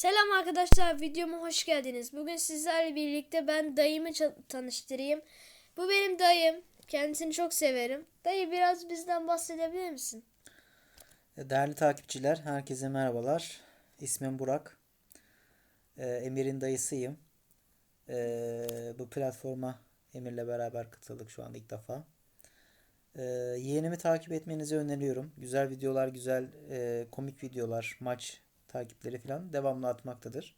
Selam arkadaşlar videoma hoş geldiniz. Bugün sizlerle birlikte ben dayımı tanıştırayım. Bu benim dayım. Kendisini çok severim. Dayı biraz bizden bahsedebilir misin? Değerli takipçiler, herkese merhabalar. İsmim Burak. Ee, Emir'in dayısıyım. Ee, bu platforma Emir'le beraber katıldık şu anda ilk defa. Ee, yeğenimi takip etmenizi öneriyorum. Güzel videolar, güzel e, komik videolar, maç takipleri falan devamlı atmaktadır.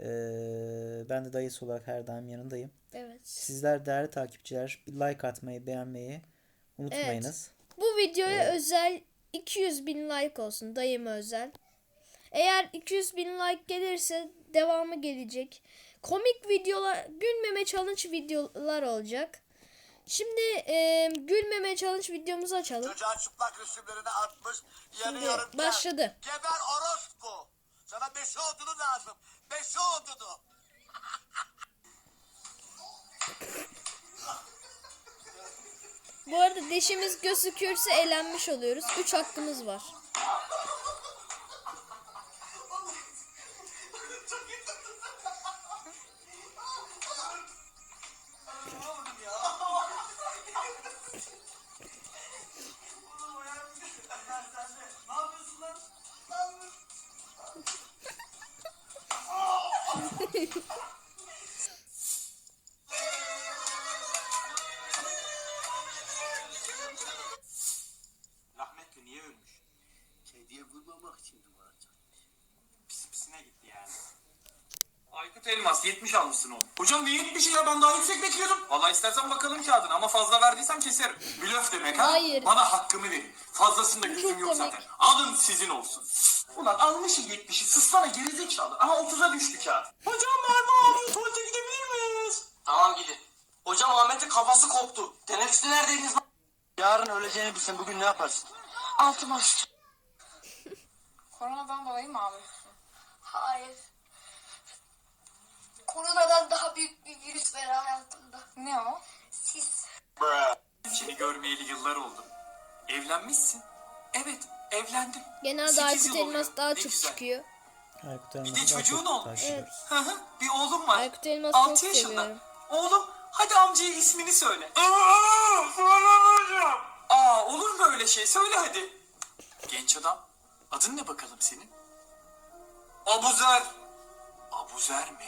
Ee, ben de dayısı olarak her daim yanındayım. Evet. Sizler değerli takipçiler like atmayı, beğenmeyi unutmayınız. Bu videoya özel 200 bin like olsun dayıma özel. Eğer 200 bin like gelirse devamı gelecek. Komik videolar, gülmeme challenge videolar olacak. Şimdi e, gülmeme challenge videomuzu açalım. Çocuğa çıplak resimlerini atmış. Şimdi. Gel. başladı. Geber orospu. Sana beşi odunu lazım. Beşi odunu. Bu arada deşimiz gözükürse eğlenmiş oluyoruz. 3 hakkımız var. Rahmetli niye ölmüş? Kediye vurmamak için duvara çarpmış. Pis pisine gitti yani. Aykut Elmas 70 almışsın oğlum. Hocam ne 70'i ya ben daha yüksek bekliyordum. Vallahi istersen bakalım kağıdına ama fazla verdiysen keserim. Blöf demek ha? Hayır. Bana hakkımı verin. Fazlasında gözüm yok zaten. Alın sizin olsun. Ulan almışım 70'i sıssana gerizekalı. Aha 30'a düştü kağıt. Hocam parmağı ağrıyor tuvalete gidebilir miyiz? Tamam gidin. Hocam Ahmet'in kafası koptu. Teneffüste neredeydiniz? Yarın öleceğini bilsen bugün ne yaparsın? Altıma. Koronadan dolayı mı ağlıyorsun? Hayır. Koronadan daha büyük bir virüs var hayatımda. Ne o? Siz. Seni görmeyeli yıllar oldu. Evlenmişsin. Evet evlendim. Genelde Aykut Elmas daha Ne çok güzel. çıkıyor. Aykut Bir de çocuğun çok olmuş. Hı hı, bir oğlum var. Aykut Elmas'ı çok 6 yaşında. seviyorum. Oğlum hadi amcaya ismini söyle. Aa, söylemeyeceğim. Aa olur mu öyle şey? Söyle hadi. Genç adam. Adın ne bakalım senin? Abuzer. Abuzer mi?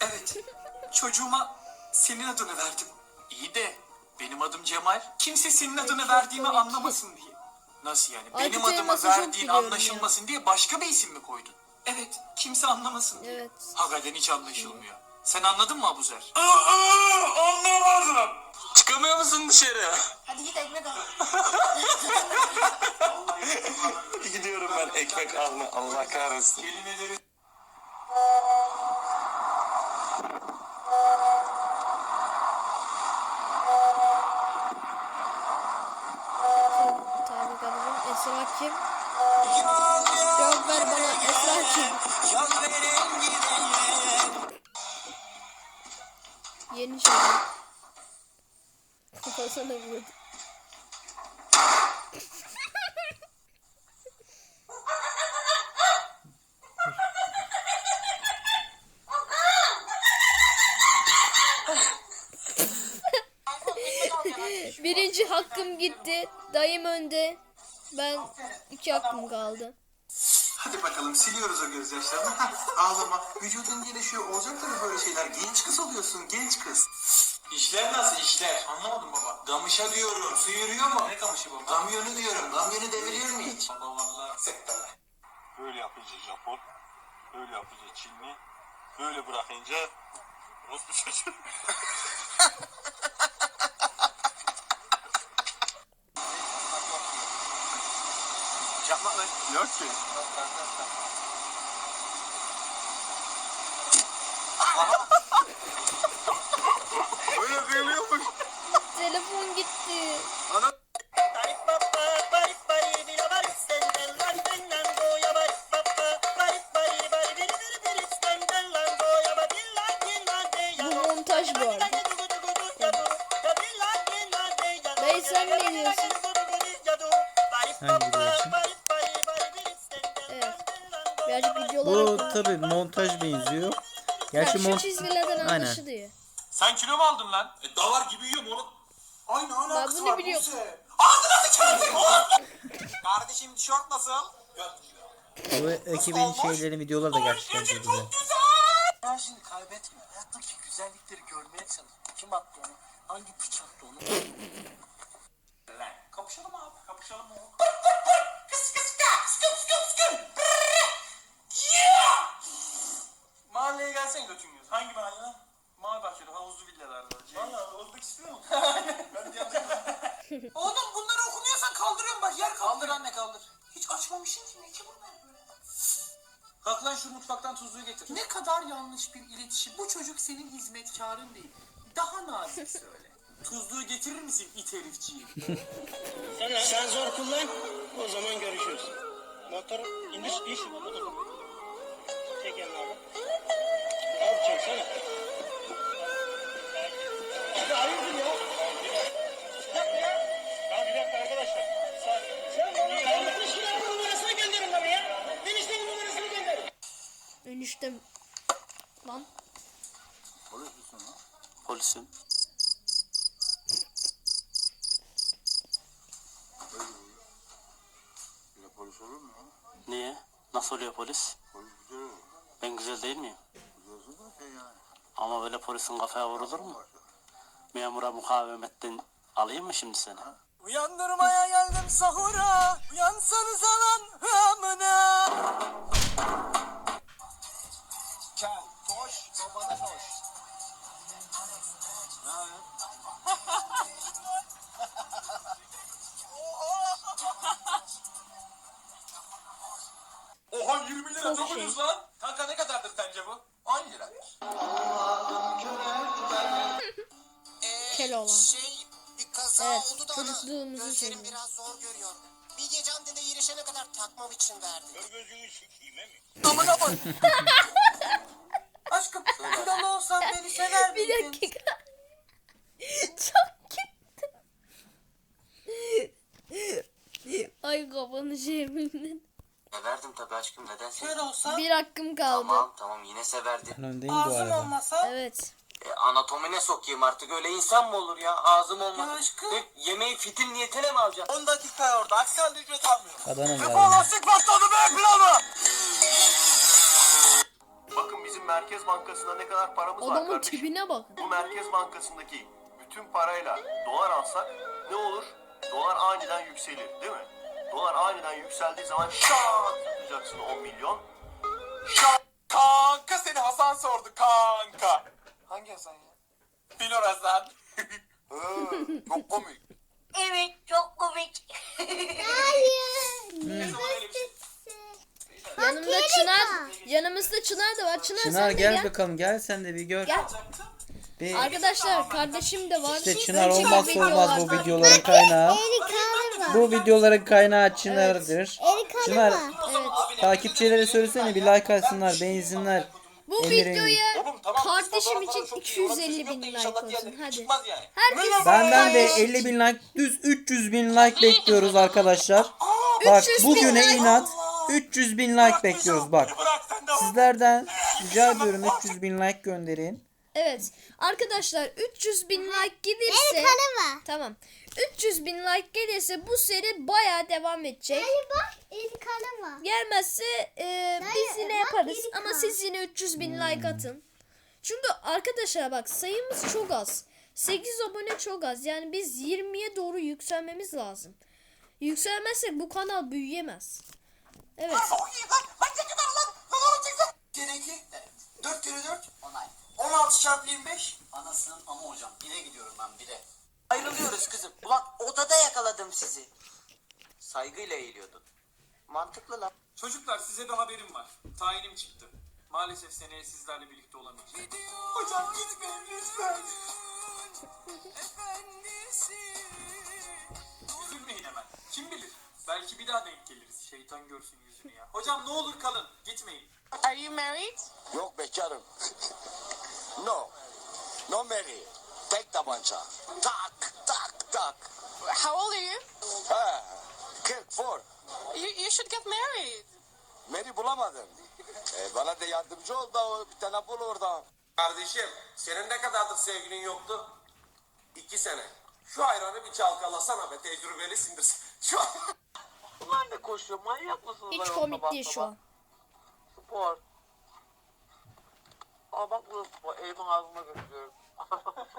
Evet. Çocuğuma senin adını verdim. İyi de benim adım Cemal. Kimse senin adını verdiğimi anlamasın diye. Nasıl yani? Aykut benim adıma çok verdiğin biliyorum anlaşılmasın diye başka bir isim mi koydun? Evet. Kimse anlamasın diye. Evet. Hakikaten hiç anlaşılmıyor. Sen anladın mı Abuzer? Aa, anlamadım. Çıkamıyor musun dışarı? Hadi git ekmek al. Gidiyorum ben ekmek alma. Allah kahretsin. Kelimeleri kim? Cevap ver bana. Esra kim? Yeni şey. Kafasına vurdu. Birinci hakkım gitti. Dayım önde. Ben iki hakkım kaldı. Hadi bakalım siliyoruz o gözyaşlarını. Ağlama. Vücudun gelişiyor. Olacak tabii böyle şeyler. Genç kız oluyorsun. Genç kız. İşler nasıl işler? Anlamadım baba. Gamışa diyorum. Su yürüyor mu? Ne gamışı baba? Gamyonu diyorum. Gamyonu deviriyor mu hiç? Baba valla. Sektörler. Böyle yapınca Japon, böyle yapınca Çinli, böyle bırakınca Rus bir çocuk. Yok ki. Böyle kıyılıyormuş. Telefon gitti. Bu montaj bu arada. Dayı sen ne diyorsun? İçin? Evet. Birazcık videolara Bu koy. tabi montaj benziyor. Ha, Gerçi şu mont çizgilerden Aynen. anlaşılıyor. Sen kilo mu aldın lan? E, davar gibi yiyorum oğlum. Ay ne alakası bunu var biliyorum. Buse? Ağzına sıçarım oğlum. Kardeşim tişört nasıl? bu ekibin şeylerin videoları da gerçekten çok güzel. Enerjini kaybetme. Hayattaki güzellikleri görmeye çalış. Kim attı onu? Hangi piç attı onu? Lan kapışalım abi kapışalım mı? Mahalleye gelsene götün göz. Hangi mahalle lan? Mavi bahçede havuzlu villalarda. Valla olduk istiyor musun? ben de Oğlum bunları okumuyorsan kaldırıyorum bak yer kaldır. Kaldır anne kaldır. Hiç açmamışsın ki ne ki bunlar böyle? Kalk lan şu mutfaktan tuzluğu getir. Ne kadar yanlış bir iletişim. Bu çocuk senin hizmetkarın değil. Daha nazik söyle. Tuzluğu getirir misin it herifciğim? Sen, sen zor kullan, o zaman görüşürüz. Motor indir, in şu motoru. Tek elini al. Ne yapacaksın sana? Abi hayırdır ya? Bir dakika ya. Ya bir dakika arkadaşlar. Sen, sen bana kayıtlı şiranın numarasını gönderin bana ya. Eniştenin numarasını gönderin. Eniştem. Lan. Polisim. polis olur mu? Niye? Nasıl oluyor polis? Polis güzel olur. Ben güzel değil miyim? Yani. Ama böyle polisin kafaya vurulur mu? Memura mukavemetten alayım mı şimdi seni? Uyandırmaya geldim sahura. Uyansanız alan amına. Gel koş babana koş. Oha 20 lira Çok çok, şey. ucuz lan. Kanka ne kadardır olan. Şey bir kaza Evet, oldu da çocukluğumuzu gözlerim seviyorum. biraz zor görüyor. Bir gece Ande'de iyileşene kadar takmam için verdi. Kör gözünü sikeyim emi. Amına bak. Aşkım kilolu olsan beni sever Bir miydin? dakika. Çok kötü. Ay kafanı yeminle. Severdim tabii aşkım neden Kör olsan Bir hakkım kaldı. tamam yine severdim. Ben öndeyim bu ağzım arada. olmasa Evet. E, anatomine sokayım artık öyle insan mı olur ya ağzım olmaz. Ya aşkım. Hep yemeği fitil niyetine mi alacaksın? 10 dakika orada. Aksi halde ücret almıyorum. Adana Defol var. lastik patladı be planı. Bakın bizim Merkez Bankası'nda ne kadar paramız var Adamın kardeşim. tipine bakın. Bu Merkez Bankası'ndaki bütün parayla dolar alsak ne olur? Dolar aniden yükselir değil mi? Dolar aniden yükseldiği zaman şak tutacaksın 10 milyon. Kanka seni Hasan sordu kanka. Ya? Bilor Hasan. Ee, çok komik. Evet çok komik. ne zaman öyle bir şey? Yanımda Çınar. Yanımızda Çınar da var. Çınar, Çınar sen de gel gel. bakalım gel sen de bir gör. Gel. Bir, Arkadaşlar kardeşim de var. işte Çınar Önceki olmazsa olmaz bu videoların kaynağı. Bu videoların kaynağı Çınar'dır. Çınar Evet. takipçilere söylesene bir like atsınlar, beğensinler. Bu Emir'in- videoya tamam, kardeşim için çok iyi. Ona 250 çözüm yok bin like inşallah olsun. Hadi. Herkes Benden de kardeş- 50 bin like, düz 300 bin like bekliyoruz arkadaşlar. Bak 300 bin bugüne like. inat 300 bin like bekliyoruz bak. Sizlerden rica ediyorum 300 bin like gönderin. Evet. Arkadaşlar 300 bin like gelirse Tamam. 300 bin like gelirse bu seri baya devam edecek. bak el kalama. Gelmezse e, biz yine bak, yaparız ama siz yine 300 bin like atın. Çünkü arkadaşlar bak sayımız çok az. 8 abone çok az. Yani biz 20'ye doğru yükselmemiz lazım. Yükselmezsek bu kanal büyüyemez. Evet. Gerekli. 4 kere 4. 16 çarpı 25. Anasının ama hocam bire gidiyorum ben bire. Ayrılıyoruz kızım. Ulan odada yakaladım sizi. Saygıyla eğiliyordun. Mantıklı lan. Çocuklar size bir haberim var. Tayinim çıktı. Maalesef seneye sizlerle birlikte olamayacağım. Hocam gitmeyin lütfen. Üzülmeyin hemen. Kim bilir? Belki bir daha denk geliriz. Şeytan görsün yüzünü ya. Hocam ne olur kalın. Gitmeyin. Are you married? Yok bekarım. no. No Mary. Tek tabanca. Tak tak tak. How old are you? Ha. 44. You, you should get married. Mary bulamadım. de yardımcı ol da o bir tane bul oradan. Kardeşim senin ne kadardır sevgilin yoktu? İki sene. Şu ayranı bir çalkalasana be tecrübelisindir. Şu Bunlar ne koşuyor? Manyak mısınız? Hiç komik değil şu an. Spor. Aa bak bu spor. Elimi ağzıma götürüyorum.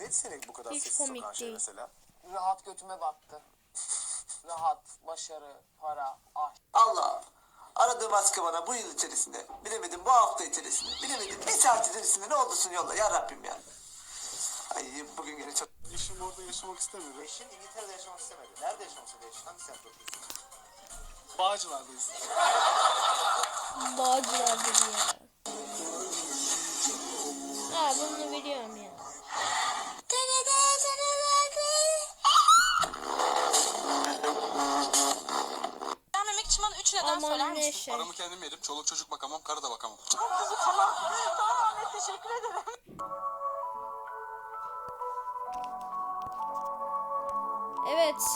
Ne seni bu kadar Hiç sessiz komik sokan şey mesela? Rahat götüme baktı. Rahat, başarı, para, aşk. Allah. Aradığım askı bana bu yıl içerisinde, bilemedim bu hafta içerisinde, bilemedim bir saat içerisinde ne olursun yolla ya Rabbim ya. Ay bugün yine çok... Eşim orada yaşamak istemiyor. Eşin İngiltere'de yaşamak istemedi. Nerede yaşamak istedi eşin? Hangi semtte oturuyorsun? Bağcılardayız. Bağcılar dedi ya. Ha bunu biliyorum ya. Ne misin? şey. kendim yedim. Çoluk çocuk bakamam, karı da bakamam. Tamam. Tamam Ahmet teşekkür ederim. Evet